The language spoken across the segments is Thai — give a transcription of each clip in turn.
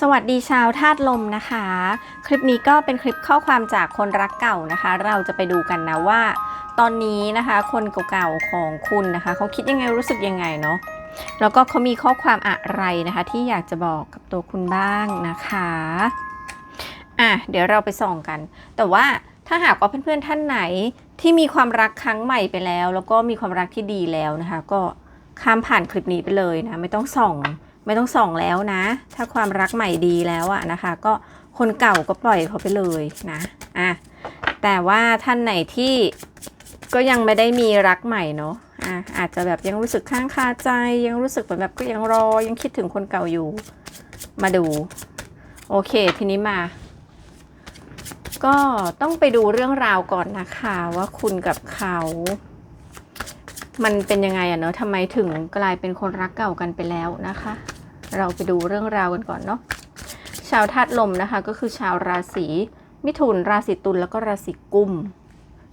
สวัสดีชาวธาตุลมนะคะ คลิปนี้ก็เป็นคลิปข้อความจากคนรักเก่านะคะ เราจะไปดูกันนะว่า ตอนนี้นะคะ คนเก่าๆของคุณนะคะ เขาคิดยังไงรู้สึกยังไงเนาะแล้วก็เขามีข้อความอะไรนะคะ ที่อยากจะบอกกับตัวคุณบ้างนะคะอะเดี๋ยวเราไปส่องกัน แต่ว่าถ้าหากว่าเพื่อนๆท่านไหนที่มีความรักครั้งใหม่ไปแล้ว แล้วก็มีความรักที่ดีแล้วนะคะ ก็ข้ามผ่านคลิปนี้ไปเลยนะไม่ต้องส่อง ไม่ต้องส่องแล้วนะ ถ้าความรักใหม่ดีแล้วอะนะคะ ก็คนเก่าก็ปล่อยเขาไปเลยนะอะแต่ว่าท่านไหนที่ก็ยังไม่ได้มีรักใหม่เนาะอะอาจจะแบบยังรู้สึกข้างคาใจ ยังรู้สึกแบบก็ยังรอยังคิดถึงคนเก่าอยู่ มาดู โอเคทีนี้มา ก็ต้องไปดูเรื่องราวก่อนนะคะว่าคุณกับเขามันเป็นยังไงอะเนาะทำไมถึงกลายเป็นคนรักเก่ากันไปแล้วนะคะ เราไปดูเรื่องราวกันก่อนเนาะชาวธาตุลมนะคะ ก็คือชาวราศีมิถุนราศีตุลแล้วก็ราศีกุม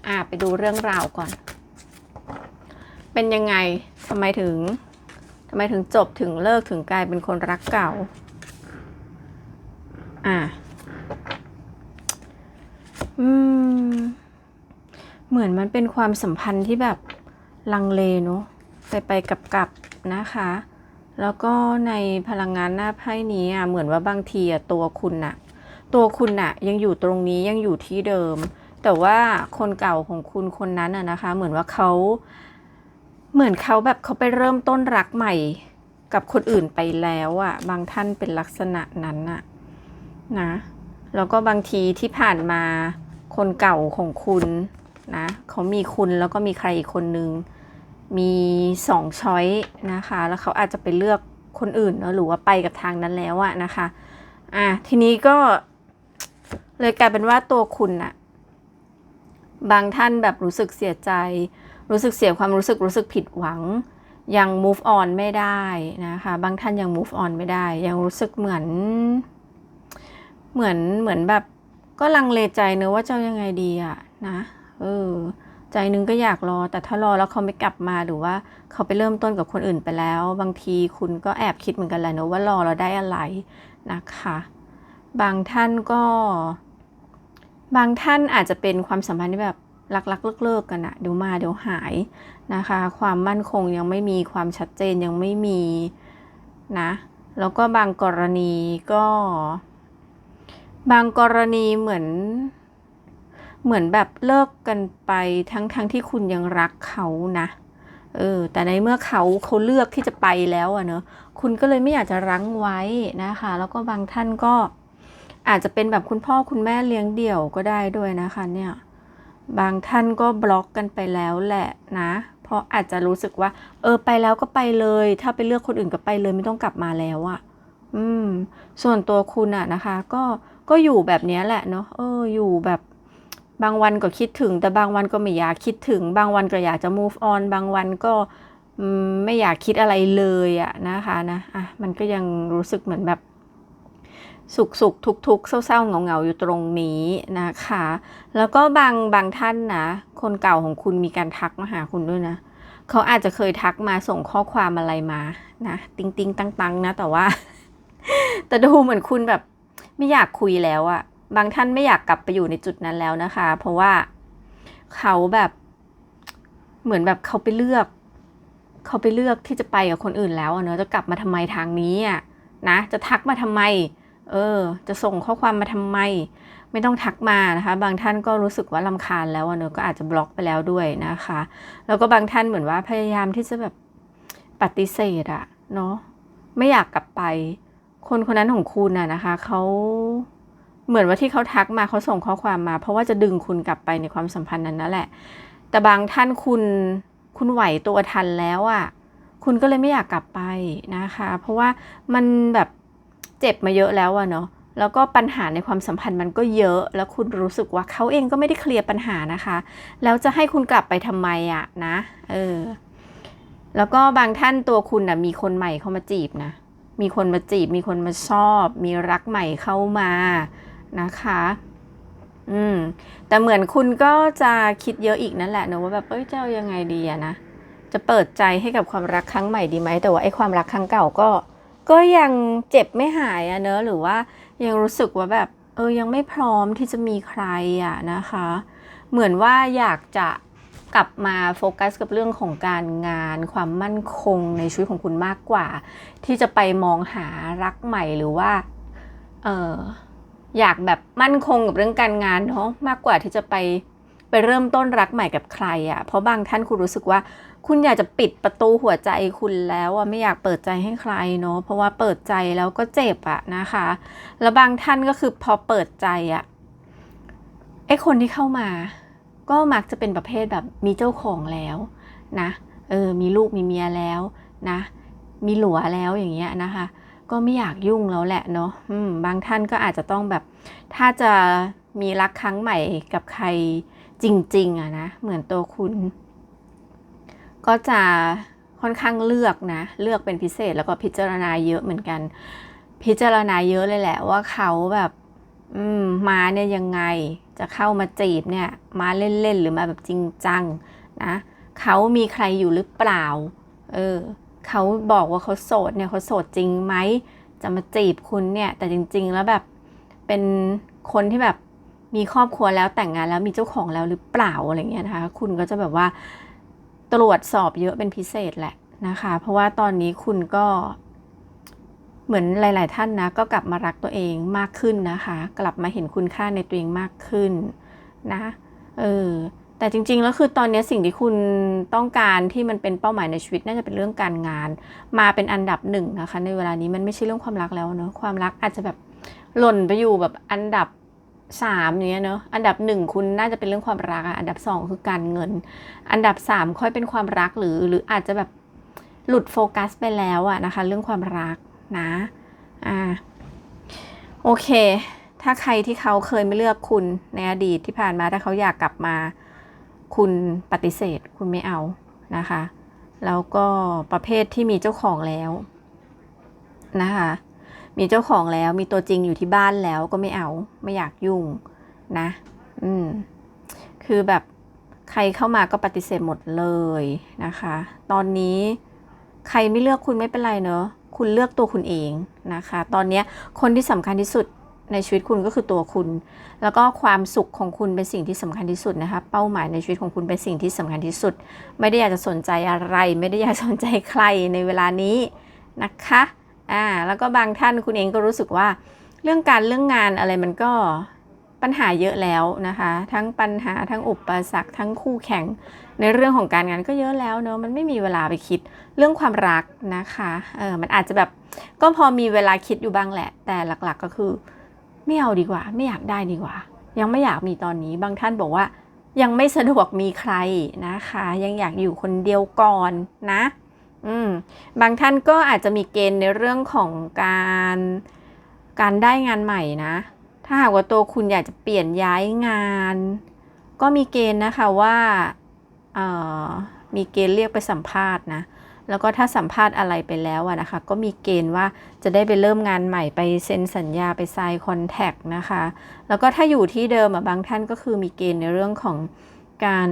อ่าไปดูเรื่องราวก่อน เป็นยังไงทำไมถึงทำไมถึงจบถึงเลิกถึงกลายเป็นคนรักเก่า อ่าอืม เหมือนมันเป็นความสัมพันธ์ที่แบบลังเลเนาะไปไปกับกับนะคะ แล้วก็ในพลังงานหน้าไพ่นี้อะเหมือนว่าบางทีอะตัวคุณน่ะ ตัวคุณน่ะยังอยู่ตรงนี้ยังอยู่ที่เดิม แต่ว่าคนเก่าของคุณคนนั้นอะนะคะ เหมือนว่าเขาเหมือนเขาแบบเขาไปเริ่มต้นรักใหม่กับคนอื่นไปแล้วอะ บางท่านเป็นลักษณะนั้นอะนะแล้วก็บางทีที่ผ่านมาคนเก่าของคุณนะเขามีคุณแล้วก็มีใครอีกคนนึง มีสองช้อยนะคะ แล้วเขาอาจจะไปเลือกคนอื่นเนอะหรือว่าไปกับทางนั้นแล้วอะนะคะ อะทีนี้ก็ เลยกลายเป็นว่าตัวคุณอะบางท่านแบบรู้สึกเสียใจ รู้สึกเสียความรู้สึกรู้สึกผิดหวัง ยัง move on ไม่ได้นะคะ บางท่านยัง move on ไม่ได้ ยังรู้สึกเหมือน เหมือนเหมือนแบบ ก็ลังเลใจเนอะว่าจะยังไงดีอะนะเออ ใจหนึงก็อยากรอ แต่ถ้ารอแล้วเขาไม่กลับมาหรือว่าเขาไปเริ่มต้นกับคนอื่นไปแล้ว บางทีคุณก็แอบคิดเหมือนกันแหละเนอะว่ารอเราได้อะไรนะคะ บางท่านก็ บางท่านอาจจะเป็นความสัมพันธ์ที่แบบรักๆเลิกๆกันอะเดี๋ยวมาเดี๋ยวหายนะคะ ความมั่นคงยังไม่มีความชัดเจนยังไม่มีนะแล้วก็บางกรณีก็ บางกรณีเหมือน เหมือนแบบเลิกกันไปทั้งทั้งที่คุณยังรักเขานะเออแต่ในเมื่อเขาเขาเลือกที่จะไปแล้วอะเนอะคุณก็เลยไม่อยากจะรั้งไว้นะคะ แล้วก็บางท่านก็อาจจะเป็นแบบคุณพ่อคุณแม่เลี้ยงเดี่ยวก็ได้ด้วยนะคะเนี่ยบางท่านก็บล็อกกันไปแล้วแหละนะ เพราะอาจจะรู้สึกว่า เออไปแล้วก็ไปเลย ถ้าไปเลือกคนอื่นก็ไปเลยไม่ต้องกลับมาแล้วอะอืม ส่วนตัวคุณอะนะคะ ก็ก็อยู่แบบนี้แหละเนาะเอออยู่แบบ บางวันก็คิดถึง แต่บางวันก็ไม่อยากคิดถึง บางวันก็อยากจะ move on บางวันก็ไม่อยากคิดอะไรเลยอะนะคะนะอะมันก็ยังรู้สึกเหมือนแบบสุขสุขทุกทุกๆเศร้าเหงาเหงาอยู่ตรงนี้นะคะ แล้วก็บางบางท่านนะ คนเก่าของคุณมีการทักมาหาคุณด้วยนะ เขาอาจจะเคยทักมาส่งข้อความอะไรมานะติงติงตังตังนะ แต่ว่า แต่ดูเหมือนคุณแบบไม่อยากคุยแล้วอะ บางท่านไม่อยากกลับไปอยู่ในจุดนั้นแล้วนะคะ เพราะว่าเขาแบบเหมือนแบบเขาไปเลือก เขาไปเลือกที่จะไปกับคนอื่นแล้วเนอะจะกลับมาทำไมทางนี้อะนะจะทักมาทำไม เออ จะส่งข้อความมาทำไม ไม่ต้องทักมานะคะ บางท่านก็รู้สึกว่าลำคาญแล้วเนอะก็อาจจะบล็อกไปแล้วด้วยนะคะ แล้วก็บางท่านเหมือนว่าพยายามที่จะแบบปฏิเสธอะเนาะไม่อยากกลับไป คนคนนั้นของคุณน่ะนะคะเขา เหมือนว่าที่เขาทักมาเขาส่งข้อความมา เพราะว่าจะดึงคุณกลับไปในความสัมพันธ์นั้นนั่นแหละ แต่บางท่านคุณคุณไหวตัวทันแล้วอะคุณก็เลยไม่อยากกลับไปนะคะ เพราะว่ามันแบบเจ็บมาเยอะแล้วอะเนาะแล้วก็ปัญหาในความสัมพันธ์มันก็เยอะ แล้วคุณรู้สึกว่าเขาเองก็ไม่ได้เคลียร์ปัญหานะคะ แล้วจะให้คุณกลับไปทำไมอะนะเออแล้วก็บางท่านตัวคุณนะมีคนใหม่เข้ามาจีบนะ มีคนมาจีบ มีคนมาชอบ มีรักใหม่เข้ามา นะคะ อืม แต่เหมือนคุณก็จะคิดเยอะอีกนั่นแหละเนอะว่าแบบเอ้ยจะเอายังไงดีอะนะ จะเปิดใจให้กับความรักครั้งใหม่ดีไหม แต่ว่าไอ้ความรักครั้งเก่าก็ ก็ยังเจ็บไม่หายอะเนอะหรือว่ายังรู้สึกว่าแบบ เออยังไม่พร้อมที่จะมีใครอะนะคะ เหมือนว่าอยากจะกลับมาโฟกัสกับเรื่องของการงานความมั่นคงในชีวิตของคุณมากกว่า ที่จะไปมองหารักใหม่หรือว่า เออ อยากแบบมั่นคงกับเรื่องการงานเนาะมากกว่าที่จะไปไปเริ่มต้นรักใหม่กับใครอะ่ะ เพราะบางท่านคุณรู้สึกว่า คุณอยากจะปิดประตูหัวใจคุณแล้วอะไม่อยากเปิดใจให้ใครเนาะเพราะว่าเปิดใจแล้วก็เจ็บอะนะคะ แล้วบางท่านก็คือพอเปิดใจอะไอคนที่เข้ามา ก็มักจะเป็นประเภทแบบมีเจ้าของแล้วนะเออมีลูกมีเมียแล้วนะ มีหลัวแล้วอย่างเงี้ยนะคะ ก็ไม่อยากยุ่งแล้วแหละเนาะบางท่านก็อาจจะต้องแบบ ถ้าจะมีรักครั้งใหม่กับใครจริง ๆอะนะ เหมือนตัวคุณ ก็จะค่อนข้างเลือกนะ เลือกเป็นพิเศษแล้วก็พิจารณาเยอะเหมือนกัน พิจารณาเยอะเลยแหละว่าเขาแบบ อืมมาเนี่ยยังไง จะเข้ามาจีบเนี่ย มาเล่นๆหรือมาแบบจริงจังนะเขามีใครอยู่หรือเปล่า เออ เขาบอกว่าเขาโสดเนี่ยเขาโสดจริงไหมจะมาจีบคุณเนี่ยแต่จริง ๆ แล้วแบบเป็นคนที่แบบมีครอบครัวแล้วแต่งงานแล้วมีเจ้าของแล้วหรือเปล่าอะไรเงี้ยนะคะ คุณก็จะแบบว่าตรวจสอบเยอะเป็นพิเศษแหละนะคะ เพราะว่าตอนนี้คุณก็เหมือนหลาย ๆ ท่านนะ ก็กลับมารักตัวเองมากขึ้นนะคะ กลับมาเห็นคุณค่าในตัวเองมากขึ้นนะ เออ แต่จริงๆ แล้วคือตอนนี้สิ่งที่คุณต้องการที่มันเป็นเป้าหมายในชีวิตน่าจะเป็นเรื่องการงาน มาเป็นอันดับหนึ่งนะคะ ในเวลานี้มันไม่ใช่เรื่องความรักแล้วเนอะความรักอาจจะแบบหล่นไปอยู่แบบอันดับสามอย่างเงี้ยเนอะอันดับหนึ่งคุณน่าจะเป็นเรื่องความรักอะอันดับสองคือการเงิน อันดับสามค่อยเป็นความรักหรือหรืออาจจะแบบหลุดโฟกัสไปแล้วอะนะคะ เรื่องความรักนะอ่าโอเค ถ้าใครที่เขาเคยไม่เลือกคุณในอดีตที่ผ่านมาถ้าเขาอยากกลับมา คุณปฏิเสธคุณไม่เอานะคะ แล้วก็ประเภทที่มีเจ้าของแล้วนะคะ มีเจ้าของแล้วมีตัวจริงอยู่ที่บ้านแล้วก็ไม่เอาไม่อยากยุ่งนะ อืม คือแบบใครเข้ามาก็ปฏิเสธหมดเลยนะคะ ตอนนี้ใครไม่เลือกคุณไม่เป็นไรเนอะคุณเลือกตัวคุณเองนะคะ ตอนนี้คนที่สำคัญที่สุด ในชีวิตคุณก็คือตัวคุณ แล้วก็ความสุขของคุณเป็นสิ่งที่สำคัญที่สุดนะคะ เป้าหมายในชีวิตของคุณเป็นสิ่งที่สำคัญที่สุด ไม่ได้อยากจะสนใจอะไร ไม่ได้อยากสนใจใครในเวลานี้นะคะ อ่า แล้วก็บางท่านคุณเองก็รู้สึกว่า เรื่องการเรื่องงานอะไรมันก็ปัญหาเยอะแล้วนะคะ ทั้งปัญหาทั้งอุปสรรคทั้งคู่แข่งในเรื่องของการงานก็เยอะแล้วเนอะมันไม่มีเวลาไปคิดเรื่องความรักนะคะ เออมันอาจจะแบบก็พอมีเวลาคิดอยู่บ้างแหละ แต่หลักๆก็คือ ไม่เอาดีกว่า ไม่อยากได้ดีกว่า ยังไม่อยากมีตอนนี้บางท่านบอกว่า ยังไม่สะดวกมีใครนะคะ ยังอยากอยู่คนเดียวก่อนนะอืมบางท่านก็อาจจะมีเกณฑ์ในเรื่องของการการได้งานใหม่นะ ถ้าหากว่าตัวคุณอยากจะเปลี่ยนย้ายงาน ก็มีเกณฑ์นะคะว่าเอ่อมีเกณฑ์เรียกไปสัมภาษณ์นะ แล้วก็ถ้าสัมภาษณ์อะไรไปแล้วอะนะคะ ก็มีเกณฑ์ว่าจะได้ไปเริ่มงานใหม่ไปเซ็นสัญญาไปไซน์คอนแทคนะคะ แล้วก็ถ้าอยู่ที่เดิมอะบางท่านก็คือมีเกณฑ์ในเรื่องของการ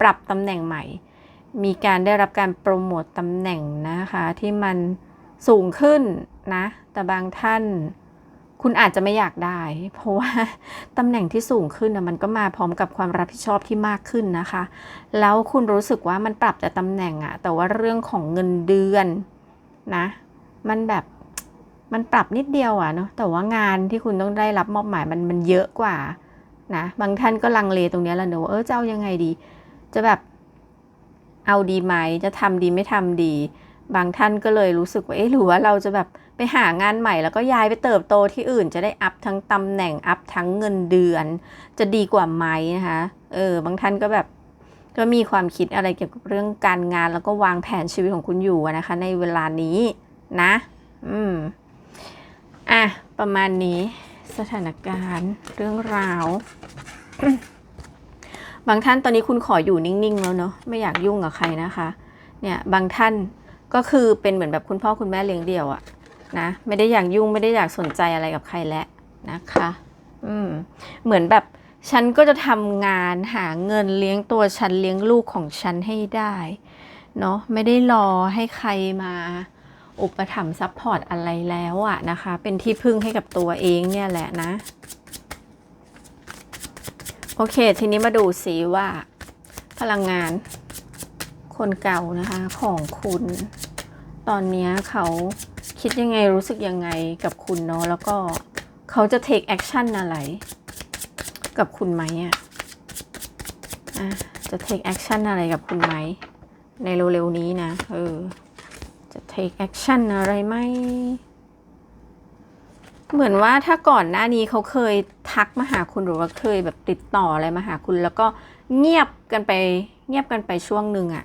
ปรับตำแหน่งใหม่ มีการได้รับการโปรโมตตำแหน่งนะคะ ที่มันสูงขึ้นนะ แต่บางท่าน คุณอาจจะไม่อยากได้ เพราะว่าตำแหน่งที่สูงขึ้นนะมันก็มาพร้อมกับความรับผิดชอบที่มากขึ้นนะคะ แล้วคุณรู้สึกว่ามันปรับแต่ตำแหน่งอะแต่ว่าเรื่องของเงินเดือนนะ มันแบบมันปรับนิดเดียวอะเนาะแต่ว่างานที่คุณต้องได้รับมอบหมายมันมันเยอะกว่านะบางท่านก็ลังเลตรงนี้แหละเนอะเออจะเอายังไงดี จะแบบเอาดีไหมจะทำดีไม่ทำดี บางท่านก็เลยรู้สึกว่าเอ๊ะหรือว่าเราจะแบบ ไปหางานใหม่แล้วก็ย้ายไปเติบโตที่อื่น จะได้อัพทั้งตำแหน่งอัพทั้งเงินเดือน จะดีกว่าไหมนะคะเออบางท่านก็แบบก็มีความคิดอะไรเกี่ยวกับเรื่องการงานแล้วก็วางแผนชีวิตของคุณอยู่นะคะ ในเวลานี้นะ อืมอะประมาณนี้สถานการณ์เรื่องราว บางท่านตอนนี้คุณขออยู่นิ่งๆแล้วเนาะไม่อยากยุ่งกับใครนะคะ เนี่ยบางท่านก็คือเป็นเหมือนแบบคุณพ่อคุณแม่เลี้ยงเดี่ยวอะ นะไม่ได้อยากยุ่งไม่ได้อยากสนใจอะไรกับใครแล้วนะคะ อืมเหมือนแบบฉันก็จะทำงานหาเงินเลี้ยงตัวฉันเลี้ยงลูกของฉันให้ได้เนาะไม่ได้รอให้ใครมาอุปถัมภ์ซัพพอร์ตอะไรแล้วอะนะคะ เป็นที่พึ่งให้กับตัวเองเนี่ยแหละนะ โอเค ทีนี้มาดูสิว่า พลังงาน คนเก่านะคะของคุณ ตอนนี้เขา คิดยังไงรู้สึกยังไงกับคุณเนาะแล้วก็เขาจะ take action อะไร กับคุณไหมอะจะ take action อะไรกับคุณไหม ในเร็วๆนี้นะเออจะ take action อะไรไหมเหมือนว่าถ้าก่อนหน้านี้เขาเคยทักมาหาคุณหรือว่าเคยแบบติดต่ออะไรมาหาคุณ แล้วก็เงียบกันไป เงียบกันไปช่วงหนึ่งอะ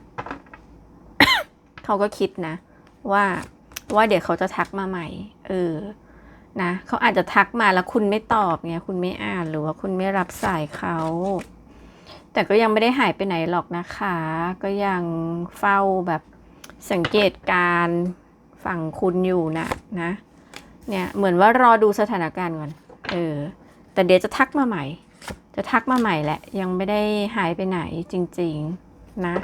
เขาก็คิดนะ ว่า ว่าเดี๋ยวเขาจะทักมาใหม่ เออ นะเขาอาจจะทักมาแล้วคุณไม่ตอบไงคุณไม่อ่านหรือว่าคุณไม่รับสายเขาแต่ก็ยังไม่ได้หายไปไหนหรอกนะคะ ก็ยังเฝ้าแบบสังเกตการฝั่งคุณอยู่นะนะ เนี่ยเหมือนว่ารอดูสถานการณ์ก่อน เออ แต่เดี๋ยวจะทักมาใหม่ จะทักมาใหม่แหละ ยังไม่ได้หายไปไหนจริง ๆ นะ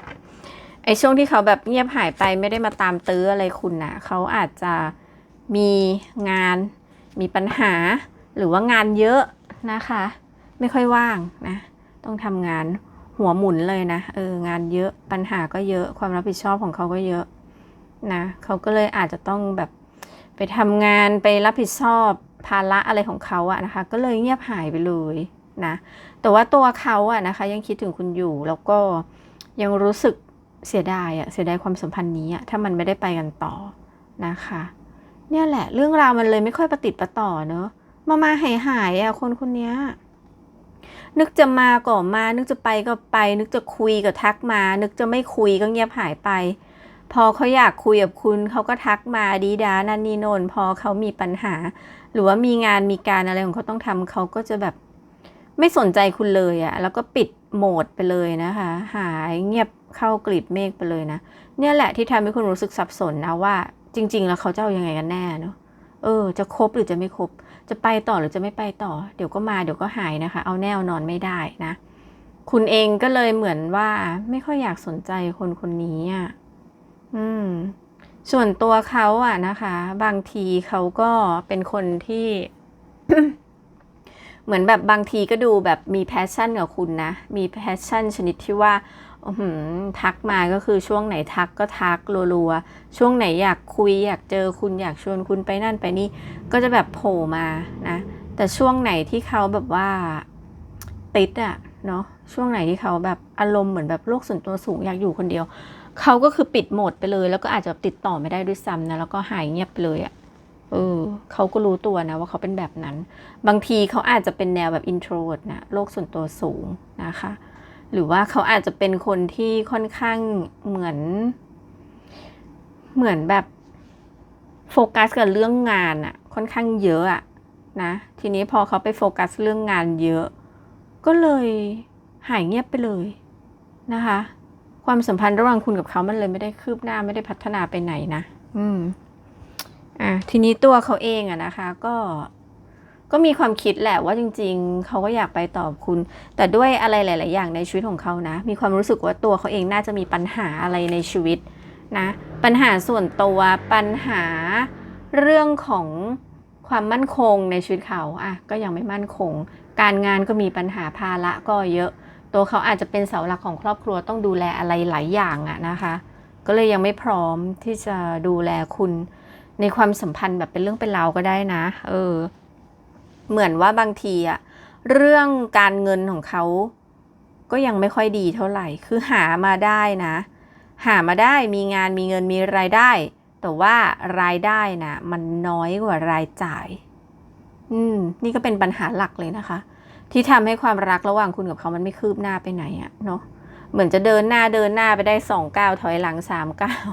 ไอช่วงที่เขาแบบเงียบหายไปไม่ได้มาตามตื้ออะไรคุณนะเขาอาจจะมีงานมีปัญหา หรือว่างานเยอะนะคะ ไม่ค่อยว่างนะ ต้องทำงานหัวหมุนเลยนะเอองานเยอะปัญหาก็เยอะความรับผิดชอบของเขาก็เยอะนะเขาก็เลยอาจจะต้องแบบไปทำงานไปรับผิดชอบภาระอะไรของเขาอะนะคะ ก็เลยเงียบหายไปเลยนะ แต่ว่าตัวเขาอะนะคะ ยังคิดถึงคุณอยู่แล้วก็ยังรู้สึก เสียดายอะเสียดายความสัมพันธ์นี้อะถ้ามันไม่ได้ไปกันต่อนะคะ เนี่ยแหละ เรื่องราวมันเลยไม่ค่อยประติดประต่อเนอะมามาหายหายอะคนคนนี้นึกจะมาก็มา นึกจะไปก็ไป นึกจะคุยก็ทักมา นึกจะไม่คุยก็เงียบหายไป พอเขาอยากคุยกับคุณเขาก็ทักมาดีดานันนี่โนนพอเขามีปัญหา หรือว่ามีงานมีการอะไรของเขาต้องทำเขาก็จะแบบไม่สนใจคุณเลยอะแล้วก็ปิดโหมดไปเลยนะคะ หายเงียบ เข้ากลีบเมฆไปเลยนะ เนี่ยแหละที่ทำให้คุณรู้สึกสับสนนะว่า จริง ๆ แล้วเขาจะเอายังไงกันแน่เนาะเออ จะคบหรือจะไม่คบจะไปต่อหรือจะไม่ไปต่อ เดี๋ยวก็มาเดี๋ยวก็หายนะคะ เอาแนวนอนไม่ได้นะ คุณเองก็เลยเหมือนว่าไม่ค่อยอยากสนใจคนคนนี้อะอืม ส่วนตัวเขาอะนะคะ บางทีเขาก็เป็นคนที่เหมือนแบบบางทีก็ดูแบบมีแพชชั่นกับคุณนะ มีแพชชั่นชนิดที่ว่า ทักมาก็คือช่วงไหนทักก็ทักรัวๆ ช่วงไหนอยากคุยอยากเจอคุณอยากชวนคุณไปนั่นไปนี่ ก็จะแบบโผล่มานะ แต่ช่วงไหนที่เขาแบบว่าติดอะเนาะช่วงไหนที่เขาแบบอารมณ์เหมือนแบบโลกส่วนตัวสูงอยากอยู่คนเดียว เขาก็คือปิดโหมดไปเลย แล้วก็อาจจะติดต่อไม่ได้ด้วยซ้ำนะแล้วก็หายเงียบไปเลยอะเออเขาก็รู้ตัวนะว่าเขาเป็นแบบนั้น บางทีเขาอาจจะเป็นแนวแบบ introvert นะโลกส่วนตัวสูงนะคะ หรือว่าเขาอาจจะเป็นคนที่ค่อนข้างเหมือน เหมือนแบบโฟกัสกับเรื่องงานอะค่อนข้างเยอะอะนะทีนี้พอเขาไปโฟกัสเรื่องงานเยอะ ก็เลยหายเงียบไปเลยนะคะ ความสัมพันธ์ระหว่างคุณกับเขามันเลยไม่ได้คืบหน้าไม่ได้พัฒนาไปไหนนะ อืม อะทีนี้ตัวเขาเองอะนะคะ ก็ ก็มีความคิดแหละว่าจริง ๆ เขาก็อยากไปตอบคุณ แต่ด้วยอะไรหลาย ๆ อย่างในชีวิตของเขานะ มีความรู้สึกว่าตัวเขาเองน่าจะมีปัญหาอะไรในชีวิตนะปัญหาส่วนตัวปัญหาเรื่องของความมั่นคงในชีวิตเขาอะก็ยังไม่มั่นคง การงานก็มีปัญหาภาระก็เยอะ ตัวเขาอาจจะเป็นเสาหลักของครอบครัวต้องดูแลอะไรหลายอย่างอะนะคะ ก็เลยยังไม่พร้อมที่จะดูแลคุณในความสัมพันธ์แบบเป็นเรื่องเป็นราวก็ได้นะ เออ เหมือนว่าบางทีอะเรื่องการเงินของเขาก็ยังไม่ค่อยดีเท่าไหร่ คือหามาได้นะ หามาได้มีงานมีเงินมีรายได้ แต่ว่ารายได้นะมันน้อยกว่ารายจ่าย อืม นี่ก็เป็นปัญหาหลักเลยนะคะ ที่ทำให้ความรักระหว่างคุณกับเขามันไม่คืบหน้าไปไหนอะเนาะ เหมือนจะเดินหน้าเดินหน้าไปได้สองก้าวถอยหลังสามก้าว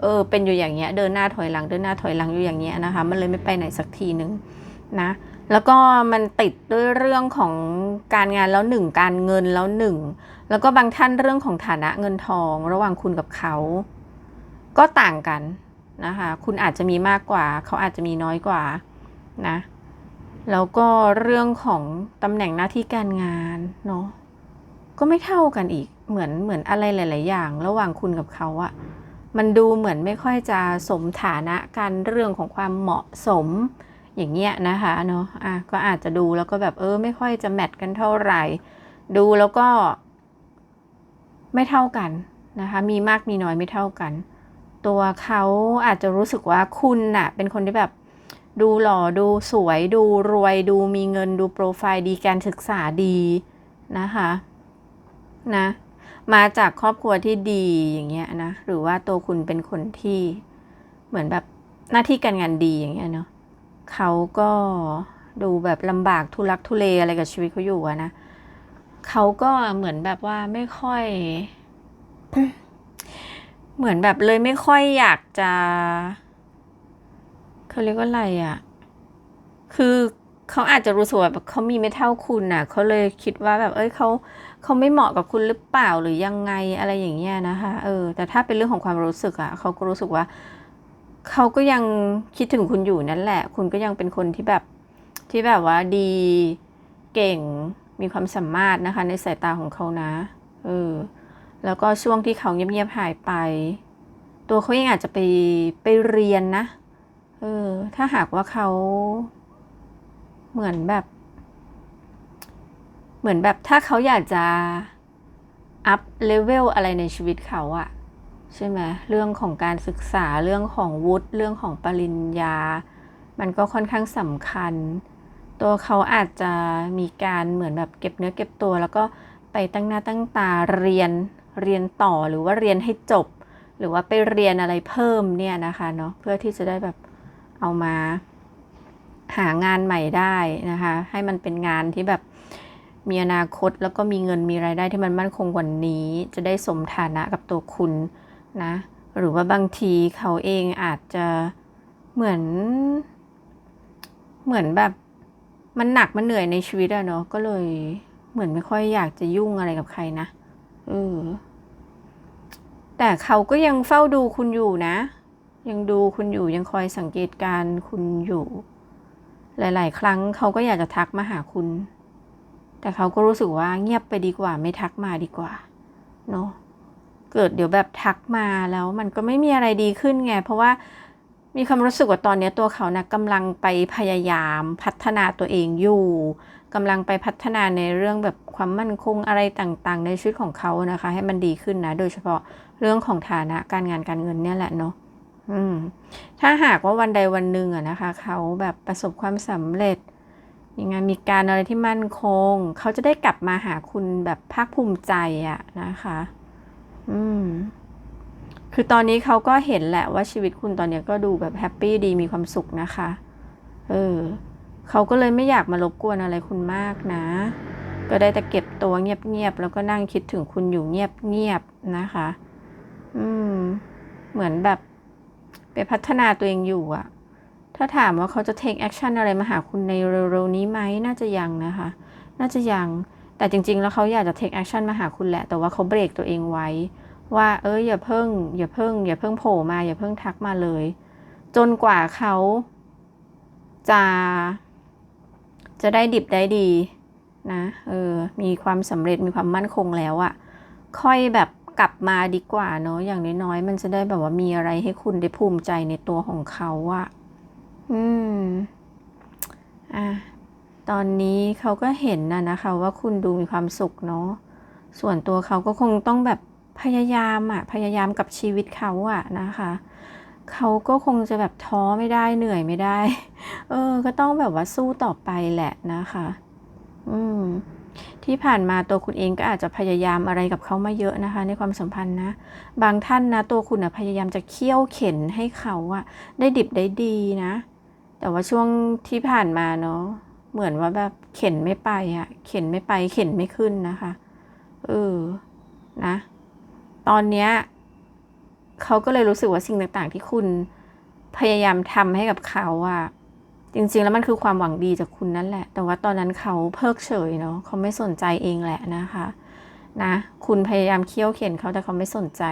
เออ เป็นอยู่อย่างเงี้ย เดินหน้าถอยหลังเดินหน้าถอยหลังอยู่อย่างเงี้ยนะคะ มันเลยไม่ไปไหนสักทีนึงนะ แล้วก็มันติดด้วยเรื่องของการงานแล้วหนึ่งการเงินแล้วหนึ่งแล้วก็บางท่านเรื่องของฐานะเงินทองระหว่างคุณกับเขา ก็ต่างกันนะคะคุณอาจจะมีมากกว่า เขาอาจจะมีน้อยกว่านะแล้วก็เรื่องของตำแหน่งหน้าที่การงานเนาะก็ไม่เท่ากันอีกเหมือนเหมือนอะไรหลาย ๆ อย่าง ระหว่างคุณกับเขาอะมันดูเหมือนไม่ค่อยจะสมฐานะกันเรื่องของความเหมาะสม อย่างเงี้ยนะคะเนาะอะก็อาจจะดูแล้วก็แบบเออไม่ค่อยจะแมทกันเท่าไหร่ ดูแล้วก็ ไม่เท่ากันนะคะ มีมากมีน้อยไม่เท่ากัน ตัวเขาอาจจะรู้สึกว่าคุณน่ะ เป็นคนที่แบบดูหล่อดูสวยดูรวย ดูมีเงินดูโปรไฟล์ดีการศึกษาดีนะคะนะมาจากครอบครัวที่ดีอย่างเงี้ยนะหรือว่าตัวคุณเป็นคนที่เหมือนแบบหน้าที่การงานดีอย่างเงี้ยเนาะ เขาก็ดูแบบลำบากทุลักทุเลอะไรกับชีวิตเขาอยู่อะนะเขาก็เหมือนแบบว่าไม่ค่อย เหมือนแบบเลยไม่ค่อยอยากจะเขาเรียกว่าอะไรอะ่ะคือเขาอาจจะรู้สึกว่าแบบเขามีไม่เท่าคุณน่ะเขาเลยคิดว่าแบบ เอ้ยเขาเขาไม่เหมาะกับคุณหรือเปล่าหรือยังไงอะไรอย่างเงี้ยนะคะ เออ แต่ถ้าเป็นเรื่องของความรู้สึกอะ่ะเขาก็รู้สึกว่า เขาก็ยังคิดถึงคุณอยู่นั่นแหละ คุณก็ยังเป็นคนที่แบบที่แบบว่าดีเก่งมีความสามารถนะคะ ในสายตาของเขานะเออแล้วก็ช่วงที่เขาเงียบๆหายไป ตัวเขาเองอาจจะไปไปเรียนนะเออถ้าหากว่าเขาเหมือนแบบ เหมือนแบบถ้าเขาอยากจะอัพเลเวลอะไรในชีวิตเขาอะ ใช่ไหมเรื่องของการศึกษาเรื่องของวุฒิเรื่องของปริญญา มันก็ค่อนข้างสำคัญ ตัวเขาอาจจะมีการเหมือนแบบเก็บเนื้อเก็บตัว แล้วก็ไปตั้งหน้าตั้งตาเรียนเรียนต่อหรือว่าเรียนให้จบ หรือว่าไปเรียนอะไรเพิ่มเนี่ยนะคะเนาะเพื่อที่จะได้แบบเอามาหางานใหม่ได้นะคะ ให้มันเป็นงานที่แบบมีอนาคตแล้วก็มีเงินมีรายได้ที่มันมั่นคงกว่านี้ จะได้สมฐานะกับตัวคุณ นะ หรือว่าบางทีเขาเองอาจจะเหมือน เหมือนแบบมันหนักมันเหนื่อยในชีวิตอะเนาะก็เลยเหมือนไม่ค่อยอยากจะยุ่งอะไรกับใครนะเออแต่เขาก็ยังเฝ้าดูคุณอยู่นะ ยังดูคุณอยู่ยังคอยสังเกตการคุณอยู่ หลาย ๆ ครั้งเขาก็อยากจะทักมาหาคุณ แต่เขาก็รู้สึกว่าเงียบไปดีกว่าไม่ทักมาดีกว่า เนาะ เกิดเดี๋ยวแบบทักมาแล้วมันก็ไม่มีอะไรดีขึ้นไง เพราะว่ามีความรู้สึกว่าตอนนี้ตัวเขานะกำลังไปพยายามพัฒนาตัวเองอยู่กำลังไปพัฒนาในเรื่องแบบความมั่นคงอะไรต่างๆ ในชีวิตของเขานะคะ ให้มันดีขึ้นนะ โดยเฉพาะเรื่องของฐานะการงานการเงินเนี่ยแหละเนาะถ้าหากว่าวันใดวันหนึ่งอะนะคะ เขาแบบประสบความสำเร็จมีงานมีการอะไรที่มั่นคง เขาจะได้กลับมาหาคุณแบบภาคภูมิใจอะนะคะ อืม คือตอนนี้เขาก็เห็นแหละว่าชีวิตคุณตอนนี้ก็ดูแบบแฮปปี้ดีมีความสุขนะคะ เออ เขาก็เลยไม่อยากมารบกวนอะไรคุณมากนะ ก็ได้แต่เก็บตัวเงียบๆ แล้วก็นั่งคิดถึงคุณอยู่เงียบๆ นะคะ อืม เหมือนแบบ ไปพัฒนาตัวเองอยู่อะถ้าถามว่าเขาจะ take action อะไรมาหาคุณในเร็วๆนี้ไหม น่าจะยังนะคะ น่าจะยัง แต่จริง ๆ แล้วเขาอยากจะ take action มาหาคุณแหละ แต่ว่าเขาเบรกตัวเองไว้ ว่าเอ้ยอย่าเพิ่ง อย่าเพิ่ง อย่าเพิ่งโผล่มา อย่าเพิ่งทักมาเลย จนกว่าเขาจะ จะได้ดิบได้ดีนะเออมีความสำเร็จมีความมั่นคงแล้วอะค่อยแบบกลับมาดีกว่าเนาะอย่างน้อยๆมันจะได้แบบว่ามีอะไรให้คุณได้ภูมิใจในตัวของเขาอะอืมอะ ตอนนี้เขาก็เห็นนะนะคะว่าคุณดูมีความสุขเนาะส่วนตัวเขาก็คงต้องแบบพยายามอะพยายามกับชีวิตเขาอะนะคะเขาก็คงจะแบบท้อไม่ได้เหนื่อยไม่ได้ เออ ก็ต้องแบบว่าสู้ต่อไปแหละนะคะ อืม ที่ผ่านมาตัวคุณเองก็อาจจะพยายามอะไรกับเขามาเยอะนะคะ ในความสัมพันธ์นะ บางท่านนะตัวคุณนะพยายามจะเคี่ยวเข็นให้เขาอะได้ดิบได้ดีนะ แต่ว่าช่วงที่ผ่านมาเนาะ เหมือนว่าแบบเข็นไม่ไปอะเข็นไม่ไป เข็นไม่ขึ้นนะคะ เออ นะ ตอนเนี้ยเขาก็เลยรู้สึกว่าสิ่งต่างๆ ที่คุณพยายามทำให้กับเขาอะจริง ๆ แล้วมันคือความหวังดีจากคุณนั่นแหละ แต่ว่าตอนนั้นเขาเพิกเฉยเนาะเขาไม่สนใจเองแหละนะคะ นะ คุณพยายามเคี่ยวเข็นเขาแต่เขาไม่สนใจ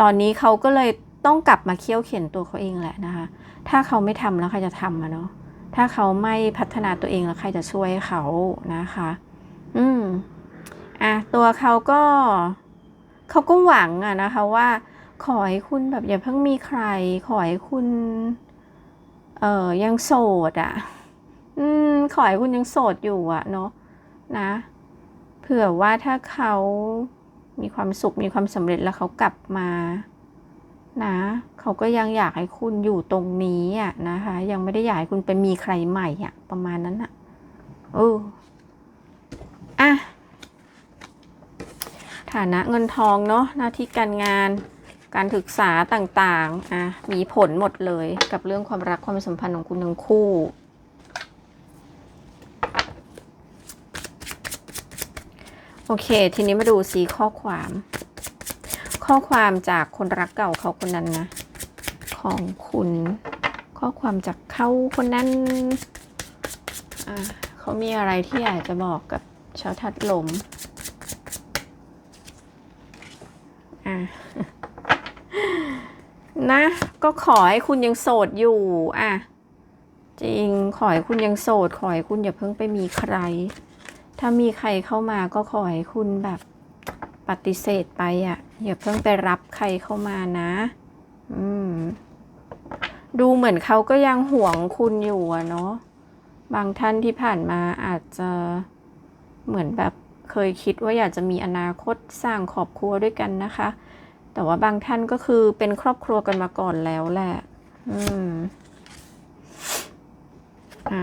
ตอนนี้เขาก็เลยต้องกลับมาเคี่ยวเข็นตัวเขาเองแหละนะคะ ถ้าเขาไม่ทำแล้วใครจะทำอะเนาะ ถ้าเขาไม่พัฒนาตัวเองแล้วใครจะช่วยเขานะคะ อืมอะตัวเขาก็เขาก็หวังอะนะคะว่า ขอให้คุณแบบอย่าเพิ่งมีใคร ขอให้คุณ เอ่อยังโสดอะ่ะอืมขอให้คุณยังโสดอยู่อะเนาะนะ เผื่อว่าถ้าเขามีความสุขมีความสำเร็จแล้วเขากลับมา นะเขาก็ยังอยากให้คุณอยู่ตรงนี้อะนะคะ ยังไม่ได้อยากให้คุณไปมีใครใหม่อะ ประมาณนั้นอะเอออะฐานะเงินทองเนาะหน้าที่การงานการศึกษาต่างๆอะมีผลหมดเลยกับเรื่องความรักความสัมพันธ์ของคุณทั้งคู่โอเค ทีนี้มาดูสีข้อความ ข้อความจากคนรักเก่าเขาคนนั้นนะ ของคุณ ข้อความจากเขาคนนั้นเขามีอะไรที่อยากจะบอกกับชาวทัดลมอะนะ ก็ขอให้คุณยังโสดอยู่อะจริง ขอให้คุณยังโสด ขอให้คุณอย่าเพิ่งไปมีใคร ถ้ามีใครเข้ามาก็ขอให้คุณแบบปฏิเสธไปอะ อย่าเพิ่งไปรับใครเข้ามานะ อืม ดูเหมือนเขาก็ยังห่วงคุณอยู่อะเนาะ บางท่านที่ผ่านมาอาจจะเหมือนแบบเคยคิดว่าอยากจะมีอนาคตสร้างครอบครัวด้วยกันนะคะ แต่ว่าบางท่านก็คือเป็นครอบครัวกันมาก่อนแล้วแหละ อืม อ่า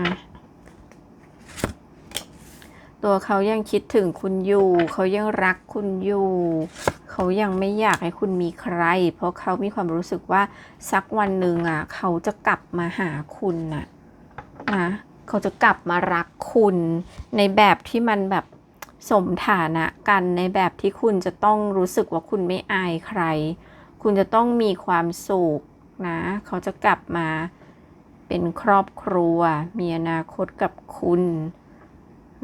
ตัวเขายังคิดถึงคุณอยู่ เขายังรักคุณอยู่ เขายังไม่อยากให้คุณมีใคร เพราะเขามีความรู้สึกว่าสักวันหนึ่งอะ เขาจะกลับมาหาคุณน่ะนะเขาจะกลับมารักคุณในแบบที่มันแบบสมฐานะกันในแบบที่คุณจะต้องรู้สึกว่าคุณไม่อายใคร คุณจะต้องมีความสุขนะ เขาจะกลับมาเป็นครอบครัว มีอนาคตกับคุณ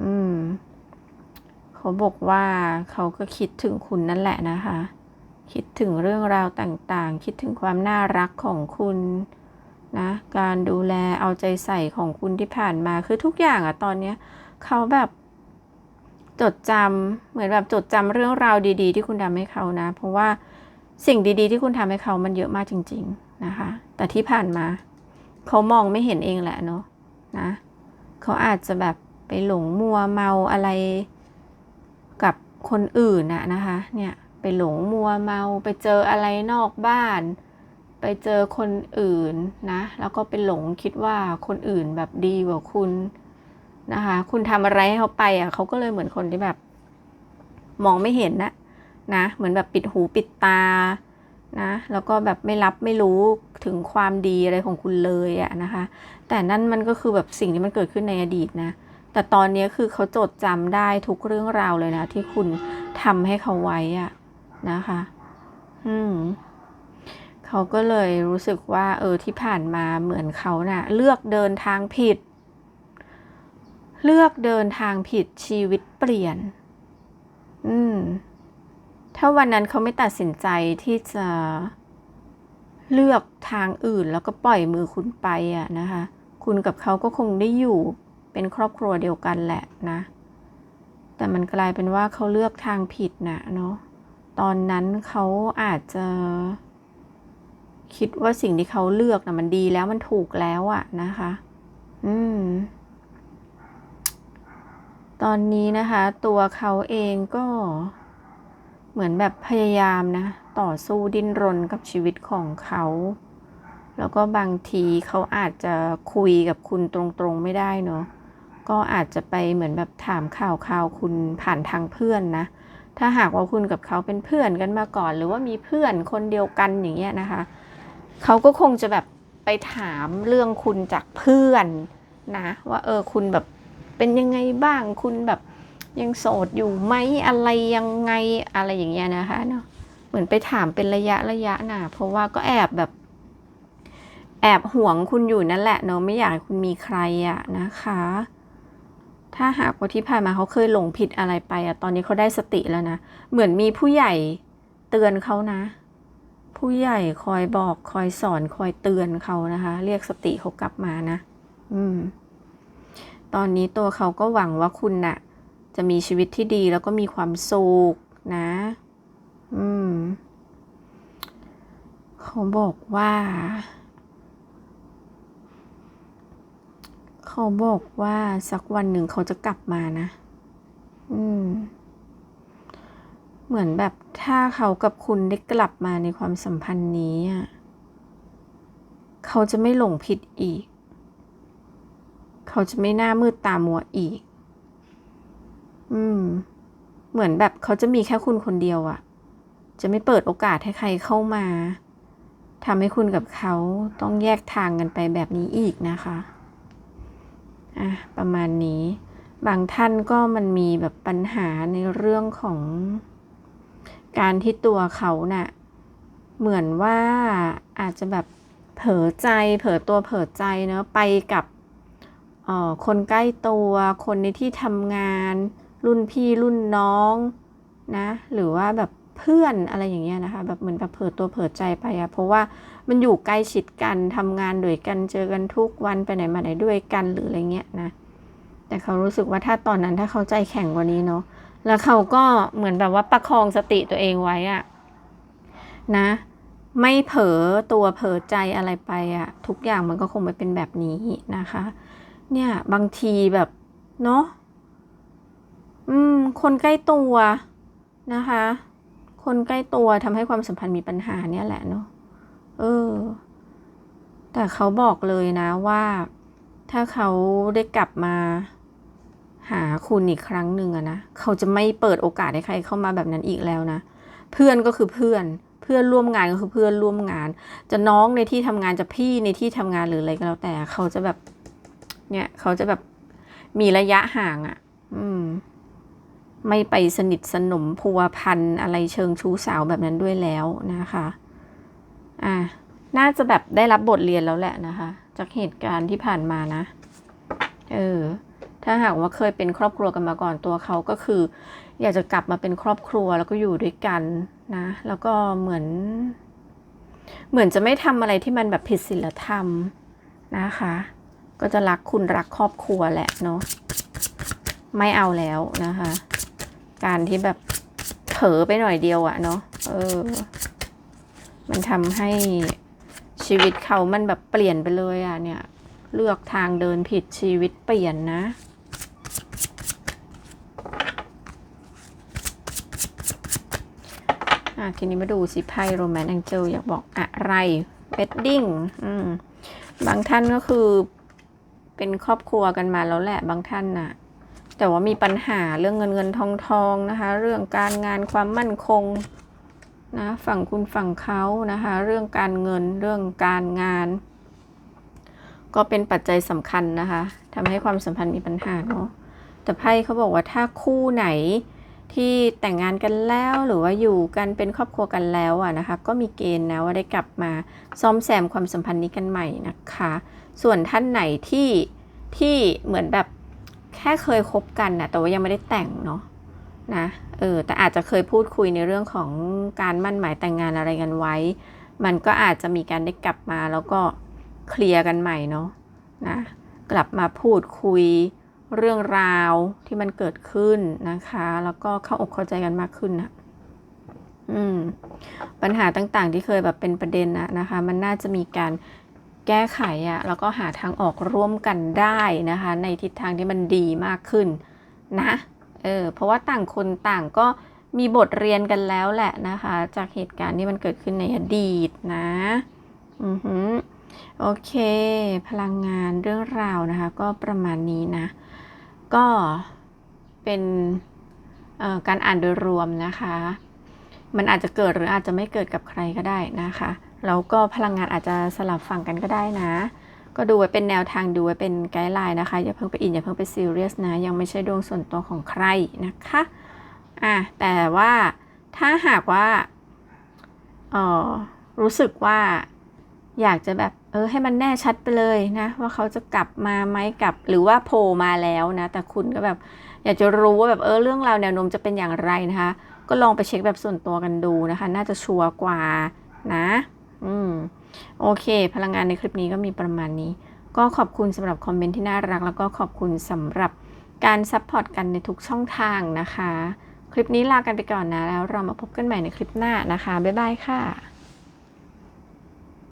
อืม เขาบอกว่าเขาก็คิดถึงคุณนั่นแหละนะคะ คิดถึงเรื่องราวต่างๆ คิดถึงความน่ารักของคุณนะการดูแลเอาใจใส่ของคุณที่ผ่านมาคือทุกอย่างอะตอนเนี้ยเขาแบบจดจำเหมือนแบบจดจำเรื่องราวดี ๆ ที่คุณทำให้เขานะ เพราะว่าสิ่งดีๆ ที่คุณทำให้เขามันเยอะมากจริง ๆนะคะ แต่ที่ผ่านมา เขามองไม่เห็นเองแหละเนาะนะเขาอาจจะแบบไปหลงมัวเมาอะไร กับคนอื่นนะนะคะ เนี่ยไปหลงมัวเมาไปเจออะไรนอกบ้าน ไปเจอคนอื่นนะ แล้วก็ไปหลงคิดว่าคนอื่นแบบดีกว่าคุณนะคะ คุณทำอะไรให้เขาไปอะเขาก็เลยเหมือนคนที่แบบ มองไม่เห็นนะนะ เหมือนแบบปิดหูปิดตานะแล้วก็แบบไม่รับไม่รู้ถึงความดีอะไรของคุณเลยอะนะคะ แต่นั่นมันก็คือแบบสิ่งที่มันเกิดขึ้นในอดีตนะ แต่ตอนนี้คือเขาจดจำได้ทุกเรื่องราวเลยนะ ที่คุณทำให้เขาไว้อะนะคะ อืมเขาก็เลยรู้สึกว่า เออที่ผ่านมาเหมือนเขานะ่ะ เลือกเดินทางผิด เลือกเดินทางผิดชีวิตเปลี่ยน อืม ถ้าวันนั้นเขาไม่ตัดสินใจที่จะเลือกทางอื่นแล้วก็ปล่อยมือคุณไปอะนะคะ คุณกับเขาก็คงได้อยู่ เป็นครอบครัวเดียวกันแหละนะ แต่มันกลายเป็นว่าเขาเลือกทางผิดนะเนาะตอนนั้นเขาอาจจะ คิดว่าสิ่งที่เขาเลือกนะมันดีแล้วมันถูกแล้วอะนะคะ อืม ตอนนี้นะคะ ตัวเขาเองก็เหมือนแบบพยายามนะ ต่อสู้ดิ้นรนกับชีวิตของเขา แล้วก็บางทีเขาอาจจะคุยกับคุณตรงๆไม่ได้เนาะ ก็อาจจะไปเหมือนแบบถามข่าวข่าวคุณผ่านทางเพื่อนนะ ถ้าหากว่าคุณกับเขาเป็นเพื่อนกันมาก่อน หรือว่ามีเพื่อนคนเดียวกันอย่างเงี้ยนะคะ เขาก็คงจะแบบไปถามเรื่องคุณจากเพื่อนนะ ว่าเออคุณแบบเป็นยังไงบ้างคุณแบบยังโสดอยู่ไหมอะไรยังไงอะไรอย่างเงี้ยนะคะเนาะเหมือนไปถามเป็นระยะระยะน่ะเพราะว่าก็แอบแบบ แอบห่วงคุณอยู่นั่นแหละเนาะไม่อยากให้คุณมีใครอะนะคะ ถ้าหากว่าที่ผ่านมาเขาเคยหลงผิดอะไรไปอะตอนนี้เขาได้สติแล้วนะ เหมือนมีผู้ใหญ่เตือนเขานะ ผู้ใหญ่คอยบอกคอยสอนคอยเตือนเขานะคะ เรียกสติเขากลับมานะ อืม ตอนนี้ตัวเขาก็หวังว่าคุณน่ะ จะมีชีวิตที่ดีแล้วก็มีความสุขนะ อืม เขาบอกว่า เขาบอกว่าสักวันหนึ่งเขาจะกลับมานะ อืม เหมือนแบบถ้าเขากับคุณได้กลับมาในความสัมพันธ์นี้เขาจะไม่หลงผิดอีก เขาจะไม่หน้ามืดตามัวอีก อืม เหมือนแบบเขาจะมีแค่คุณคนเดียวอะจะไม่เปิดโอกาสให้ใครเข้ามาทำให้คุณกับเขาต้องแยกทางกันไปแบบนี้อีกนะคะ อะประมาณนี้ บางท่านก็มันมีแบบปัญหาในเรื่องของ การที่ตัวเขาน่ะเหมือนว่าอาจจะแบบเผลอใจ เผลอตัวเผลอใจเนอะไปกับคนใกล้ตัวคนในที่ทำงาน รุ่นพี่รุ่นน้องนะ หรือว่าแบบเพื่อนอะไรอย่างเงี้ยนะคะ แบบเหมือนแบบเผลอตัวเผลอใจไปอะเพราะว่า มันอยู่ใกล้ชิดกันทำงานด้วยกันเจอกันทุกวันไปไหนมาไหนด้วยกันหรืออะไรเงี้ยนะ แต่เขารู้สึกว่าถ้าตอนนั้นถ้าเขาใจแข็งกว่านี้เนาะแล้วเขาก็เหมือนแบบว่าประคองสติตัวเองไว้อะนะ ไม่เผลอตัวเผลอใจอะไรไปอะทุกอย่างมันก็คงไม่เป็นแบบนี้นะคะ เนี่ยบางทีแบบเนาะอืม คนใกล้ตัวนะคะ คนใกล้ตัวทำให้ความสัมพันธ์มีปัญหาเนี่ยแหละเนาะ เออ แต่เขาบอกเลยนะว่า ถ้าเขาได้กลับมาหาคุณอีกครั้งหนึ่งอะนะ เขาจะไม่เปิดโอกาสให้ใครเข้ามาแบบนั้นอีกแล้วนะ เพื่อนก็คือเพื่อน เพื่อนร่วมงานก็คือเพื่อนร่วมงาน จะน้องในที่ทำงานจะพี่ในที่ทำงานหรืออะไรก็แล้วแต่ เขาจะแบบ เนี่ย เขาจะแบบมีระยะห่างอะ อืม ไม่ไปสนิทสนมพัวพันอะไรเชิงชู้สาวแบบนั้นด้วยแล้วนะคะ อะน่าจะแบบได้รับบทเรียนแล้วแหละนะคะ จากเหตุการณ์ที่ผ่านมานะ เออ ถ้าหากว่าเคยเป็นครอบครัวกันมาก่อนตัวเขาก็คือ อยากจะกลับมาเป็นครอบครัวแล้วก็อยู่ด้วยกันนะ แล้วก็เหมือน เหมือนจะไม่ทำอะไรที่มันแบบผิดศีลธรรมนะคะ ก็จะรักคุณรักครอบครัวแหละเนาะ ไม่เอาแล้วนะคะ การที่แบบเผลอไปหน่อยเดียวอะเนาะ เออ มันทำให้ชีวิตเขามันแบบเปลี่ยนไปเลยอะเนี่ย เลือกทางเดินผิดชีวิตเปลี่ยนนะอะทีนี้มาดูสิไพ่โรแมนต์แองเจิลอยากบอกอะไรเ e ดดิ้งอืมบางท่านก็คือเป็นครอบครัวกันมาแล้วแหละบางท่านน่ะ แต่ว่ามีปัญหาเรื่องเงินเงินทองทองนะคะ เรื่องการงานความมั่นคง นะฝั่งคุณฝั่งเขานะคะเรื่องการเงินเรื่องการงาน ก็เป็นปัจจัยสำคัญนะคะทำให้ความสัมพันธ์มีปัญหาเนาะแต่ไพ่เขาบอกว่าถ้าคู่ไหนที่แต่งงานกันแล้วหรือว่าอยู่กันเป็นครอบครัวกันแล้วอะนะคะ ก็มีเกณฑ์นะว่าได้กลับมาซ่อมแซมความสัมพันธ์นี้กันใหม่นะคะ ส่วนท่านไหนที่ที่เหมือนแบบแค่เคยคบกันนะแต่ว่ายังไม่ได้แต่งเนาะ นะเออแต่อาจจะเคยพูดคุยในเรื่องของการมั่นหมายแต่งงานอะไรกันไว้ มันก็อาจจะมีการได้กลับมาแล้วก็เคลียร์กันใหม่เนาะนะกลับมาพูดคุยเรื่องราวที่มันเกิดขึ้นนะคะ แล้วก็เข้าอกเข้าใจกันมากขึ้นนะอืมปัญหาต่างๆ ที่เคยแบบเป็นประเด็นนะนะคะ มันน่าจะมีการแก้ไขอะแล้วก็หาทางออกร่วมกันได้นะคะ ในทิศทางที่มันดีมากขึ้นนะ เออเพราะว่าต่างคนต่างก็มีบทเรียนกันแล้วแหละนะคะ จากเหตุการณ์ที่มันเกิดขึ้นในอดีตนะอือหือโอเค พลังงานเรื่องราวนะคะ ก็ประมาณนี้นะ ก็เป็นการอ่านโดยรวมนะคะ มันอาจจะเกิดหรืออาจจะไม่เกิดกับใครก็ได้นะคะ แล้วก็พลังงานอาจจะสลับฝั่งกันก็ได้นะ ก็ดูไว้เป็นแนวทางดูไว้เป็นไกด์ไลน์นะคะ อย่าเพิ่งไปอินอย่าเพิ่งไปซีเรียสนะ ยังไม่ใช่ดวงส่วนตัวของใครนะคะอะแต่ว่าถ้าหากว่าเออรู้สึกว่าอยากจะแบบเออให้มันแน่ชัดไปเลยนะ ว่าเขาจะกลับมาไหมกลับหรือว่าโผล่มาแล้วนะ แต่คุณก็แบบอยากจะรู้ว่าแบบเออเรื่องราวแนวโน้มจะเป็นอย่างไรนะคะ ก็ลองไปเช็คแบบส่วนตัวกันดูนะคะ น่าจะชัวร์กว่านะ อืม โอเค พลังงานในคลิปนี้ก็มีประมาณนี้ ก็ขอบคุณสำหรับคอมเมนต์ที่น่ารัก แล้วก็ขอบคุณสำหรับการซัพพอร์ตกันในทุกช่องทางนะคะ คลิปนี้ลากันไปก่อนนะ แล้วเรามาพบกันใหม่ในคลิปหน้านะคะ บ๊ายบายค่ะ